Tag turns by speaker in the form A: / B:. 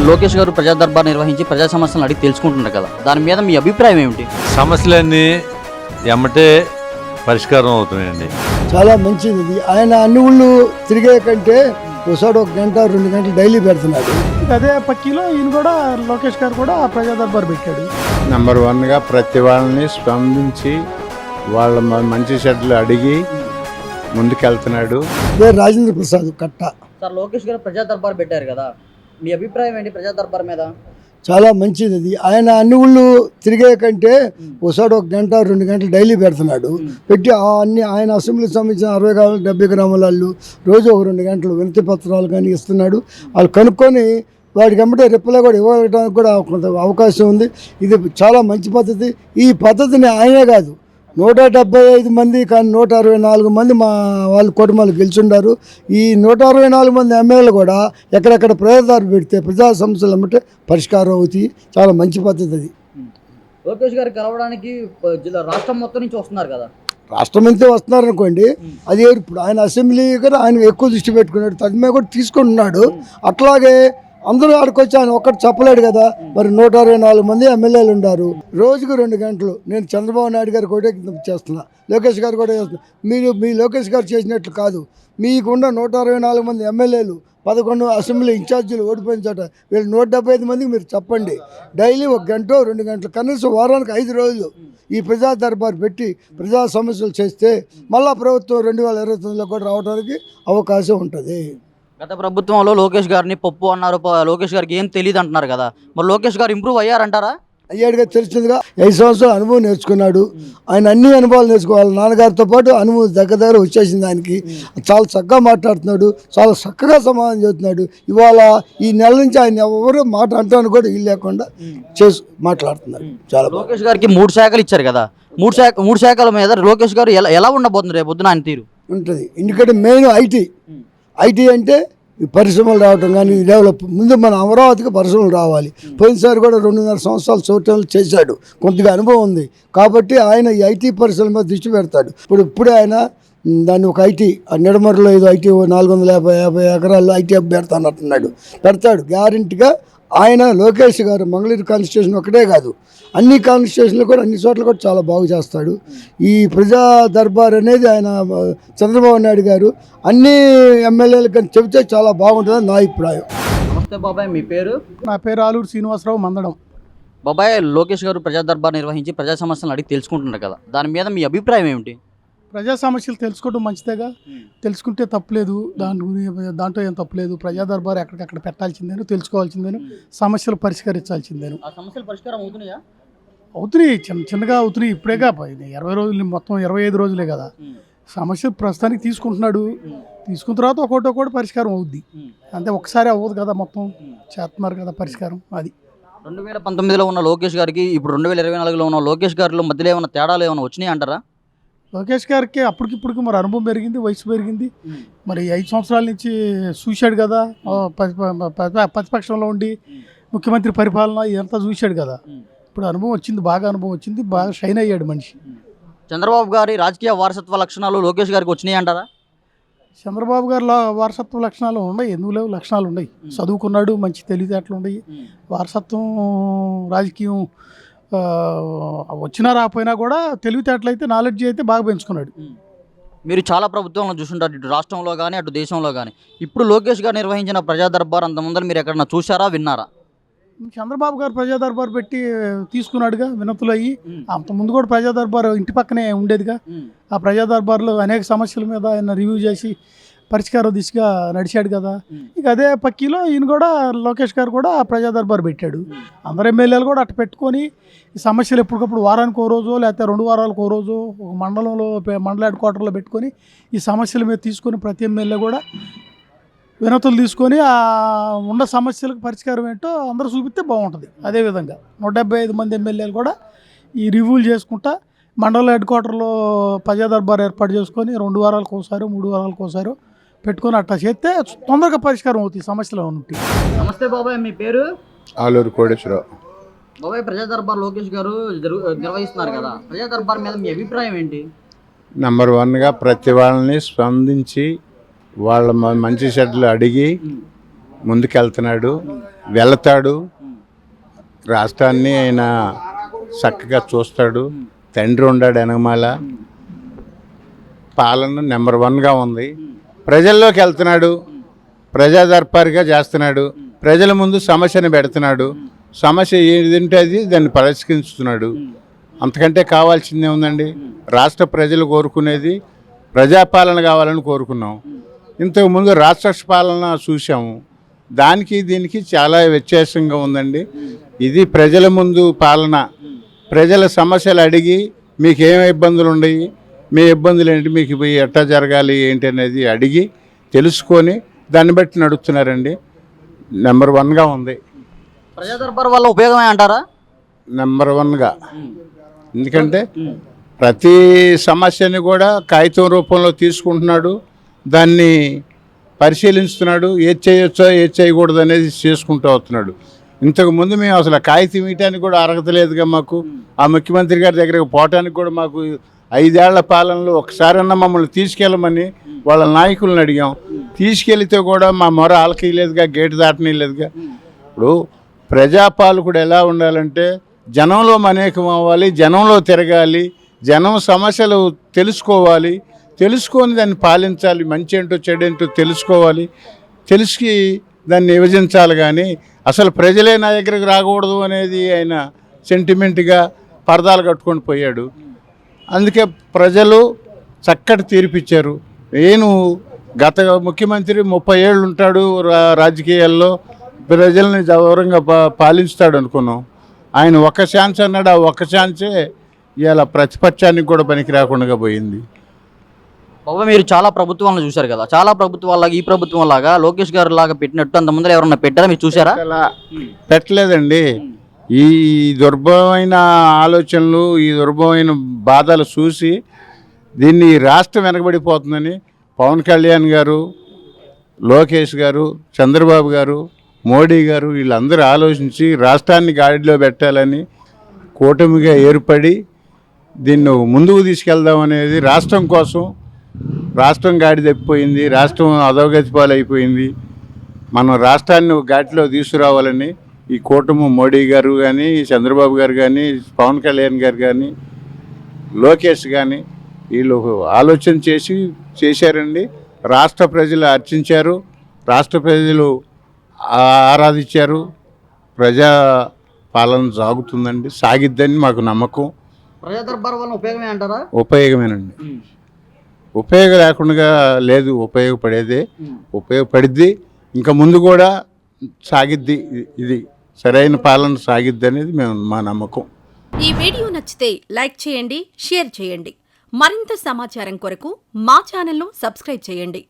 A: లోకేష్ గారు ప్రజా దర్బార్ నిర్వహించి ప్రజా సమస్యలను అడిగి తెలుసుకుంటున్నారు కదా. దాని మీద మీ అభిప్రాయం ఏమిటి?
B: సమస్యలన్నీ ఎమ్మటే పరిష్కారం అవుతున్నాయండి.
C: చాలా మంచిది. ఇది ఆయన అన్ని ఊళ్ళు తిరిగే కంటే ఒకసారి ఒక గంట రెండు గంటలు డైలీ పెడుతున్నాడు.
D: అదే పక్కీలో ఈయన కూడా లోకేష్ గారు కూడా ప్రజా దర్బార్ పెట్టాడు.
E: నంబర్ వన్గా ప్రతి వాళ్ళని స్పందించి వాళ్ళ మంచి చెడ్లు అడిగి ముందుకెళ్తున్నాడు.
C: అదే రాజేంద్ర ప్రసాద్ కట్ట.
A: సార్ లోకేష్ గారు ప్రజా దర్బార్ పెట్టారు కదా. మీ అభిప్రాయం ఏంటి ప్రజా దర్బార్ మీద?
C: చాలా మంచిది ఇది ఆయన అన్ని ఊళ్ళు తిరిగే కంటే ఒకసారి ఒక గంట రెండు గంటలు డైలీ పెడుతున్నాడు. పెట్టి ఆ అన్ని ఆయన అసెంబ్లీకి సంబంధించిన అరవై గ్రాములు డెబ్బై గ్రాముల వాళ్ళు రోజు ఒక రెండు గంటలు వినతి పత్రాలు కానీ ఇస్తున్నాడు. వాళ్ళు కనుక్కొని వాడికి వెంబడే రిప్లై కూడా ఇవ్వడానికి కూడా కొంత అవకాశం ఉంది. ఇది చాలా మంచి పద్ధతి. ఈ పద్ధతిని ఆయనే కాదు నూట డెబ్బై ఐదు మంది కానీ నూట అరవై నాలుగు మంది మా వాళ్ళు కుటుంబాలు గెలిచుండారు. ఈ నూట అరవై నాలుగు మంది ఎమ్మెల్యేలు కూడా ఎక్కడెక్కడ ప్రజాదారు పెడితే ప్రజా సమస్యలు అంటే పరిష్కారం అవుతాయి. చాలా మంచి పద్ధతి అది.
A: లోకేష్ గారు కలవడానికి జిల్లా రాష్ట్రం మొత్తం నుంచి వస్తున్నారు కదా?
C: రాష్ట్రం అంతే వస్తున్నారు అనుకోండి అది ఇప్పుడు ఆయన అసెంబ్లీ కూడా ఆయన ఎక్కువ దృష్టి పెట్టుకున్నాడు తదిమే కూడా తీసుకుంటున్నాడు అట్లాగే అందరూ ఆడుకొచ్చి ఆయన ఒక్కటి చెప్పలేడు కదా. మరి నూట అరవై నాలుగు మంది ఎమ్మెల్యేలు ఉన్నారు రోజుకు రెండు గంటలు నేను చంద్రబాబు నాయుడు గారు కూడా చేస్తున్నా. లోకేష్ గారు కూడా చేస్తున్నా. మీరు మీ లోకేష్ గారు చేసినట్లు కాదు. మీకున్న నూట అరవై నాలుగు మంది ఎమ్మెల్యేలు పదకొండు అసెంబ్లీ ఇన్ఛార్జీలు ఓడిపోయిన చోట వీళ్ళు నూట డెబ్బై ఐదు మందికి మీరు చెప్పండి. డైలీ ఒక గంట రెండు గంటలు కనీసం వారానికి ఐదు రోజులు ఈ ప్రజా దర్బార్ పెట్టి ప్రజా సమస్యలు చేస్తే మళ్ళా ప్రభుత్వం రెండు వేల ఇరవై తొమ్మిదిలో కూడా రావడానికి అవకాశం ఉంటుంది.
A: గత ప్రభుత్వంలో లోకేష్ గారిని పప్పు అన్నారు లోకేష్ గారికి ఏం తెలియదు అంటున్నారు కదా. మరి లోకేష్ గారు ఇంప్రూవ్ అయ్యారంటారా?
C: అయ్యాడుగా తెలిసిందిగా ఐదు సంవత్సరాలు అనుభవం నేర్చుకున్నాడు. ఆయన అన్ని అనుభవాలు నేర్చుకోవాలి. నాన్నగారితో పాటు అనుభవం దగ్గర దగ్గర వచ్చేసింది ఆయనకి. చాలా చక్కగా మాట్లాడుతున్నాడు. చాలా చక్కగా సమాధానం చెబుతున్నాడు. ఇవాళ ఈ నెల నుంచి ఆయన ఎవరు మాట అంటాను కూడా వీలు లేకుండా చేసి మాట్లాడుతున్నాడు. చాలా
A: లోకేష్ గారికి మూడు శాఖలు ఇచ్చారు కదా. మూడు శాఖ మూడు శాఖల మీద లోకేష్ గారు ఎలా ఎలా ఉండబోతుంది రేపు పొద్దున ఆయన తీరు?
C: ఉంటుంది. ఎందుకంటే మెయిన్ ఐటీ. ఐటీ అంటే పరిశ్రమలు రావటం కానీ డెవలప్ ముందు మన అమరావతికి పరిశ్రమలు రావాలి. పోయినసారి కూడా రెండున్నర సంవత్సరాలు చూడటం చేశాడు. కొద్దిగా అనుభవం ఉంది. కాబట్టి ఆయన ఈ ఐటీ పరిశ్రమ మీద దృష్టి పెడతాడు. ఇప్పుడు ఇప్పుడే ఆయన దాన్ని ఒక ఐటీ ఆ నిడమరలో ఏదో ఐటీ నాలుగు వందల యాభై యాభై ఎకరాల్లో ఐటీ హబ్ పెడతానంటున్నాడు పెడతాడు. గ్యారంటీగా ఆయన లోకేష్ గారు మంగళూరు కాన్స్టిట్యూషన్ ఒకటే కాదు. అన్ని కాన్స్టిట్యూషన్లు కూడా అన్ని చోట్ల కూడా చాలా బాగు చేస్తాడు. ఈ ప్రజా దర్బార్ అనేది ఆయన చంద్రబాబు నాయుడు గారు అన్ని ఎమ్మెల్యేలకు కానీ చెబితే చాలా బాగుంటుందని నా అభిప్రాయం.
A: నమస్తే బాబాయ్ మీ పేరు?
D: నా పేరు ఆలూరు శ్రీనివాసరావు మందడం.
A: బాబాయ్ లోకేష్ గారు ప్రజా దర్బార్ నిర్వహించి ప్రజా సమస్యలను అడిగి తెలుసుకుంటున్నారు కదా. దాని మీద మీ అభిప్రాయం ఏమిటి?
D: ప్రజా సమస్యలు తెలుసుకోవడం మంచిదేగా? తెలుసుకుంటే తప్పులేదు. దాని దాంట్లో ఏం తప్పులేదు. ప్రజా దర్బార్ ఎక్కడికక్కడ పెట్టాల్సిందేను తెలుసుకోవాల్సిందేను సమస్యలు పరిష్కరించాల్సిందేను.
A: సమస్యలు పరిష్కారం అవుతున్నాయా?
D: అవుతున్నాయి. చిన్న చిన్నగా అవుతున్నాయి. ఇప్పుడేగా. ఇరవై రోజులు మొత్తం ఇరవై ఐదు రోజులే కదా. సమస్య ప్రస్తుతానికి తీసుకుంటున్నాడు. తీసుకున్న తర్వాత ఒకటి ఒకటి పరిష్కారం అవుద్ది. అంతే ఒకసారి అవ్వదు కదా మొత్తం. చేస్తున్నారు కదా పరిష్కారం అది.
A: రెండు వేల పంతొమ్మిదిలో ఉన్న లోకేష్ గారికి ఇప్పుడు రెండు వేల ఇరవై నాలుగులో ఉన్న లోకేష్ గారిలో మధ్యలో ఏమైనా తేడాలు ఏమైనా వచ్చినాయి అంటారా?
D: లోకేష్ గారికి అప్పటికిప్పటికి మరి అనుభవం పెరిగింది వయసు పెరిగింది. మరి ఐదు సంవత్సరాల నుంచి చూశాడు కదా. ప్రతిపక్షంలో ఉండి ముఖ్యమంత్రి పరిపాలన ఇదంతా చూశాడు కదా. ఇప్పుడు అనుభవం వచ్చింది బాగా అనుభవం వచ్చింది బాగా షైన్ అయ్యాడు మనిషి.
A: చంద్రబాబు గారి రాజకీయ వారసత్వ లక్షణాలు లోకేష్ గారికి వచ్చినాయి అంటారా?
D: చంద్రబాబు గారి వారసత్వ లక్షణాలు ఉన్నాయి ఎందుకు లేవు? లక్షణాలు ఉన్నాయి. చదువుకున్నాడు మంచి తెలివితేటలు ఉన్నాయి. వారసత్వం రాజకీయం వచ్చినా రాకపోయినా కూడా తెలివితేటలు అయితే నాలెడ్జ్ అయితే బాగా పెంచుకున్నాడు.
A: మీరు చాలా ప్రభుత్వంలో చూసుంటారు ఇటు రాష్ట్రంలో కానీ అటు దేశంలో కానీ ఇప్పుడు లోకేష్ గారు నిర్వహించిన ప్రజా దర్బార్ అంత ముందర మీరు ఎక్కడన్నా చూసారా విన్నారా?
D: చంద్రబాబు గారు ప్రజా దర్బార్ పెట్టి తీసుకున్నాడుగా వినతులు అయ్యి అంత ముందు కూడా ప్రజా దర్బార్ ఇంటి పక్కనే ఉండేదిగా. ఆ ప్రజా దర్బార్లో అనేక సమస్యల మీద ఆయన రివ్యూ చేసి పరిష్కార దిశగా నడిచాడు కదా. ఇక అదే పక్కీలో ఈయన కూడా లోకేష్ గారు కూడా ప్రజా దర్బార్ పెట్టాడు. అందరు ఎమ్మెల్యేలు కూడా అట్ట పెట్టుకొని ఈ సమస్యలు ఎప్పటికప్పుడు వారానికి ఓ రోజు లేకపోతే రెండు వారాలకు ఓ రోజు ఒక మండలంలో మండల హెడ్ క్వార్టర్లో పెట్టుకొని ఈ సమస్యల మీద తీసుకొని ప్రతి ఎమ్మెల్యే కూడా వినతులు తీసుకొని ఆ ఉన్న సమస్యలకు పరిష్కారం ఏంటో అందరూ చూపిస్తే బాగుంటుంది. అదేవిధంగా నూట డెబ్బై ఐదు మంది ఎమ్మెల్యేలు కూడా ఈ రివ్యూలు చేసుకుంటా మండల హెడ్ క్వార్టర్లో ప్రజా దర్బార్ ఏర్పాటు చేసుకొని రెండు వారాలకు ఒకసారి మూడు వారాలకు ఒకసారి పెట్టుకొని అట్లా చేస్తే తొందరగా పరిష్కారం అవుతాయి సమస్యలు ఉంటాయి
A: నమస్తే బాబాయ్ మీ పేరు?
E: ఆలూరు కోటేశ్వరరావు
A: బాబాయ్ ప్రజా దర్బార్ లోకేష్ గారు నిర్వహిస్తున్నారు కదా. ప్రజా దర్బార్ మీద మీ అభిప్రాయం ఏంటి?
E: నంబర్ వన్గా ప్రతి వాళ్ళని స్పందించి వాళ్ళ మంచి చెడ్లు అడిగి ముందుకెళ్తున్నాడు వెళతాడు. రాష్ట్రాన్ని ఆయన చక్కగా చూస్తాడు. తండ్రి ఉండాడు వెనకమాల. పాలన నెంబర్ వన్గా ఉంది. ప్రజల్లోకి వెళ్తున్నాడు. ప్రజాదర్పారిగా చేస్తున్నాడు. ప్రజల ముందు సమస్యను పెడుతున్నాడు. సమస్య ఏదంటే అది దాన్ని పరిష్కరిస్తున్నాడు. అంతకంటే కావాల్సిందే ఉందండి రాష్ట్ర ప్రజలు కోరుకునేది ప్రజాపాలన కావాలని కోరుకున్నాం. ఇంతకుముందు రాక్షస పాలన చూసాము దానికి దీనికి చాలా వ్యత్యాసంగా ఉందండి. ఇది ప్రజల ముందు పాలన. ప్రజల సమస్యలు అడిగి మీకు ఏమి ఇబ్బందులు ఉన్నాయి మీ ఇబ్బందులు ఏంటి? మీకు ఇవి ఎట్టా జరగాలి ఏంటి అనేది అడిగి తెలుసుకొని దాన్ని బట్టి నడుస్తున్నారండి నెంబర్ వన్గా ఉంది.
A: ప్రజా దర్బార్ వల్ల ఉపయోగమే అంటారా?
E: నెంబర్ వన్గా ఎందుకంటే ప్రతి సమస్యని కూడా కాగితం రూపంలో తీసుకుంటున్నాడు. దాన్ని పరిశీలిస్తున్నాడు. ఏది చేయొచ్చో ఏది చేయకూడదు అనేది చేసుకుంటూ వస్తున్నాడు. ఇంతకు ముందు మేము అసలు కాగితం ఇయటానికి కూడా అర్హత లేదుగా మాకు. ఆ ముఖ్యమంత్రి గారి దగ్గరకు పోవటానికి కూడా మాకు ఐదేళ్ళ పాలనలో ఒకసారన్నా మమ్మల్ని తీసుకెళ్ళమని వాళ్ళ నాయకులను అడిగాం. తీసుకెళ్తే కూడా మా మొర ఆలకీయలేదుగా గేటు దాటనీయలేదుగా. ఇప్పుడు ప్రజాపాలకుడు ఎలా ఉండాలంటే జనంలో మనేకం అవ్వాలి జనంలో తిరగాలి జనం సమస్యలు తెలుసుకోవాలి తెలుసుకొని దాన్ని పాలించాలి మంచి ఏంటో చెడేంటో తెలుసుకోవాలి తెలిసి దాన్ని విభజించాలి కానీ అసలు ప్రజలే నా దగ్గరకు రాకూడదు అనేది ఆయన సెంటిమెంట్గా పరదాలు కట్టుకొని పోయాడు. అందుకే ప్రజలు చక్కటి తీర్పిచ్చారు. నేను గత ముఖ్యమంత్రి ముప్పై ఏళ్ళు ఉంటాడు రా- రాజకీయాల్లో ప్రజల్ని గౌరవంగా పా పాలిస్తాడు అనుకున్నాం. ఆయన ఒక్క ఛాన్స్ అన్నాడు ఆ ఒక్క ఛాన్సే ఇవాళ ప్రతిపక్షానికి కూడా పనికి రాకుండా పోయింది.
A: బాబా మీరు చాలా ప్రభుత్వాలను చూశారు కదా? చాలా ప్రభుత్వాలాగా ఈ ప్రభుత్వం లాగా లోకేష్ గారు లాగా పెట్టినట్టు అంత ముందర ఎవరన్నా పెట్టారా? మీరు చూసారా
E: పెట్టలేదండి. ఈ దుర్భమైన ఆలోచనలు ఈ దుర్భమైన బాధలు చూసి దీన్ని రాష్ట్రం వెనకబడిపోతుందని పవన్ కళ్యాణ్ గారు లోకేష్ గారు చంద్రబాబు గారు మోడీ గారు వీళ్ళందరూ ఆలోచించి రాష్ట్రాన్ని గాడిలో పెట్టాలని కూటమిగా ఏర్పడి దీన్ని ముందుకు తీసుకెళ్దాం అనేది రాష్ట్రం కోసం రాష్ట్రం గాడి తప్పిపోయింది రాష్ట్రం అధోగతి పాలైపోయింది మనం రాష్ట్రాన్ని గాటిలో తీసుకురావాలని ఈ కూటమి మోడీ గారు కానీ చంద్రబాబు గారు కానీ పవన్ కళ్యాణ్ గారు కానీ లోకేష్ కానీ వీళ్ళు ఆలోచన చేసి చేశారండి. రాష్ట్ర ప్రజలు అర్చించారు. రాష్ట్ర ప్రజలు ఆరాధించారు. ప్రజా పాలన సాగుతుందండి. సాగిద్దని మాకు నమ్మకం.
A: ప్రజా దర్బార్ వల్ల ఉపయోగమే అంటారా?
E: ఉపయోగమేనండి. ఉపయోగం లేకుండా లేదు. ఉపయోగపడేదే. ఉపయోగపడిద్ది. ఇంకా ముందు కూడా సాగిద్ది ఇది. సరైన పాలన సాగిద్ది అనేది మేము మా నమ్మకం.
F: ఈ వీడియో నచ్చితే లైక్ చేయండి షేర్ చేయండి. మరింత సమాచారం కొరకు మా ఛానల్ను సబ్స్క్రైబ్ చేయండి.